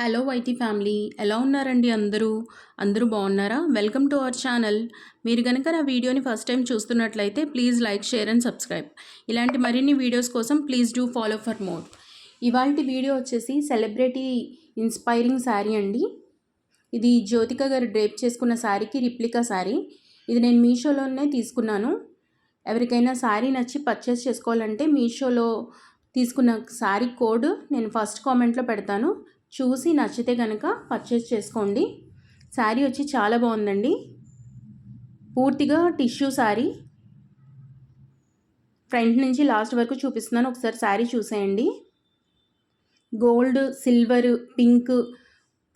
Hello YT family ఎలా ఉన్నారండి అందరూ? అందరూ బాగున్నారా? Welcome to our channel. మీరు కనుక నా వీడియోని ఫస్ట్ టైం చూస్తున్నట్లయితే please like share and subscribe. ఇలాంటి మరిన్ని వీడియోస్ కోసం please do follow for more. ఇవాళ వీడియో వచ్చేసి సెలబ్రిటీ ఇన్స్పైరింగ్ శారీ అండి. ఇది జ్యోతిక గారు డ్రేప్ చేసుకున్న శారీకి రిప్లికా శారీ. ఇది నేను మీషోలోనే తీసుకున్నాను. ఎవరికైనా శారీ నచ్చి పర్చేస్ చేసుకోవాలంటే మీషోలో తీసుకున్న శారీ కోడ్ నేను ఫస్ట్ కామెంట్లో పెడతాను. చూసి నచ్చితే కనుక పర్చేస్ చేసుకోండి. శారీ వచ్చి చాలా బాగుందండి. పూర్తిగా టిష్యూ శారీ. ఫ్రంట్ నుంచి లాస్ట్ వరకు చూపిస్తున్నాను. ఒకసారి శారీ చూసేయండి. Gold silver pink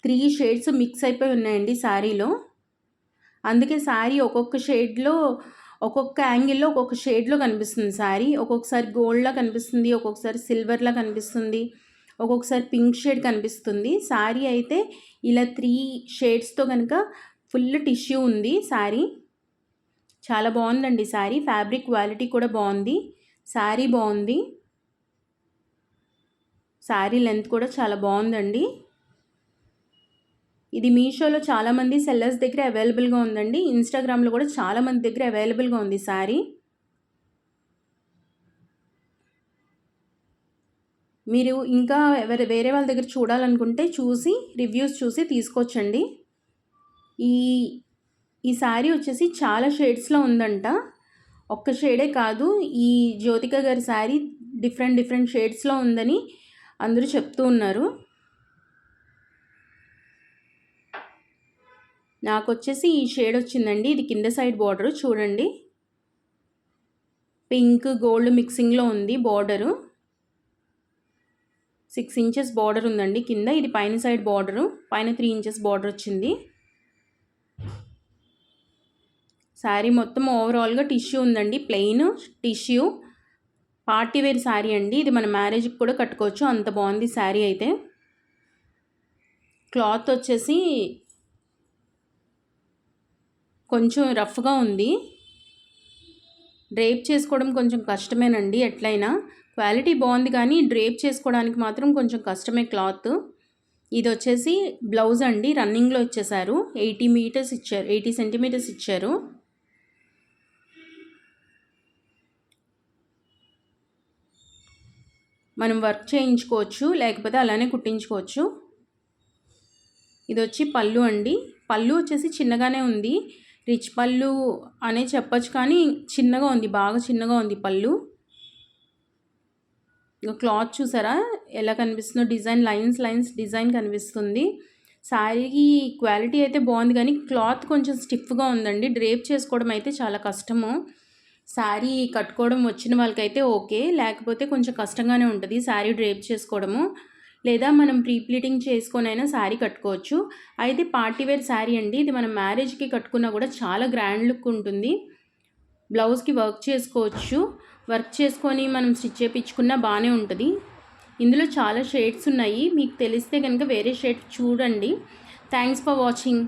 three shades mix అయిపోయి ఉన్నాయండి శారీలో. అందుకే శారీ ఒక్కొక్క షేడ్లో ఒక్కొక్క యాంగిల్లో ఒక్కొక్క షేడ్లో కనిపిస్తుంది శారీ. ఒక్కొక్కసారి గోల్డ్లా కనిపిస్తుంది ఒక్కొక్కసారి సిల్వర్లా కనిపిస్తుంది. ఒక్కొక్కసారి పింక్ షేడ్ కనిపిస్తుంది. శారీ అయితే ఇలా త్రీ షేడ్స్తో కనుక ఫుల్ టిష్యూ ఉంది శారీ చాలా బాగుందండి శారీ ఫ్యాబ్రిక్ క్వాలిటీ కూడా బాగుంది. శారీ బాగుంది. శారీ లెంత్ కూడా చాలా బాగుందండి. ఇది మీషోలో చాలామంది సెల్లర్స్ దగ్గర అవైలబుల్గా ఉందండి. ఇన్స్టాగ్రామ్లో కూడా చాలామంది దగ్గర అవైలబుల్గా ఉంది శారీ మీరు ఇంకా ఎవరు వేరే వాళ్ళ దగ్గర చూడాలనుకుంటే చూసి రివ్యూస్ చూసి తీసుకోవచ్చండి. ఈ ఈ శారీ వచ్చేసి చాలా షేడ్స్లో ఉందంట. ఒక్క షేడే కాదు ఈ జ్యోతిక గారి శారీ డిఫరెంట్ డిఫరెంట్ షేడ్స్లో ఉందని అందరూ చెప్తూ ఉన్నారు. నాకు వచ్చేసి ఈ షేడ్ వచ్చిందండి. ఇది కింద సైడ్ బార్డరు చూడండి. పింక్ గోల్డ్ మిక్సింగ్లో ఉంది బార్డరు. సిక్స్ ఇంచెస్ బార్డర్ ఉందండి. కింద ఇది పైన సైడ్ బార్డరు. పైన త్రీ ఇంచెస్ బార్డర్ వచ్చింది. శారీ మొత్తం ఓవరాల్గా టిష్యూ ఉందండి. Plain tissue. Party wear sari అండి. ఇది మన మ్యారేజ్కి కూడా కట్టుకోవచ్చు. అంత బాగుంది శారీ అయితే. క్లాత్ వచ్చేసి కొంచెం రఫ్గా ఉంది. డ్రేప్ చేసుకోవడం కొంచెం కష్టమేనండి ఎట్లయినా. క్వాలిటీ బాగుంది కానీ డ్రేప్ చేసుకోవడానికి మాత్రం కొంచెం కష్టమే క్లాత్. ఇది వచ్చేసి బ్లౌజ్ అండి రన్నింగ్లో ఇచ్చేసారు. ఎయిటీ మీటర్స్ ఇచ్చారు ఎయిటీ సెంటీమీటర్స్ ఇచ్చారు. మనం వర్క్ చేయించుకోవచ్చు లేకపోతే అలానే కుట్టించుకోవచ్చు. ఇది వచ్చి పళ్ళు అండి. పళ్ళు వచ్చేసి చిన్నగానే ఉంది. రిచ్ పళ్ళు అనే చెప్పచ్చు కానీ చిన్నగా ఉంది బాగా చిన్నగా ఉంది పళ్ళు. క్లాత్ చూసారా? ఎలా కనిపిస్తుందో? డిజైన్ లైన్స్ లైన్స్ డిజైన్ కనిపిస్తుంది. శారీకి క్వాలిటీ అయితే బాగుంది కానీ క్లాత్ కొంచెం స్టిఫ్గా ఉందండి. డ్రేప్ చేసుకోవడం అయితే చాలా కష్టము. శారీ కట్టుకోవడం వచ్చిన వాళ్ళకైతే ఓకే. లేకపోతే కొంచెం కష్టంగానే ఉంటుంది. శారీ డ్రేప్ చేసుకోవడము. లేదా మనం ప్రీ ప్లీటింగ్ చేసుకొనైనా శారీ కట్టుకోవచ్చు. అయితే పార్టీవేర్ శారీ అండి ఇది మనం మ్యారేజ్కి కట్టుకున్నా కూడా చాలా గ్రాండ్ లుక్ ఉంటుంది. బ్లౌజ్కి వర్క్ చేసుకోవచ్చు. వర్క్ చేసుకొని మనం స్టిచ్ చేయించుకున్నా బాగానే ఉంటుంది. ఇందులో చాలా షేడ్స్ ఉన్నాయి. మీకు తెలిస్తే కనుక వేరే షేడ్ చూడండి. Thanks for watching.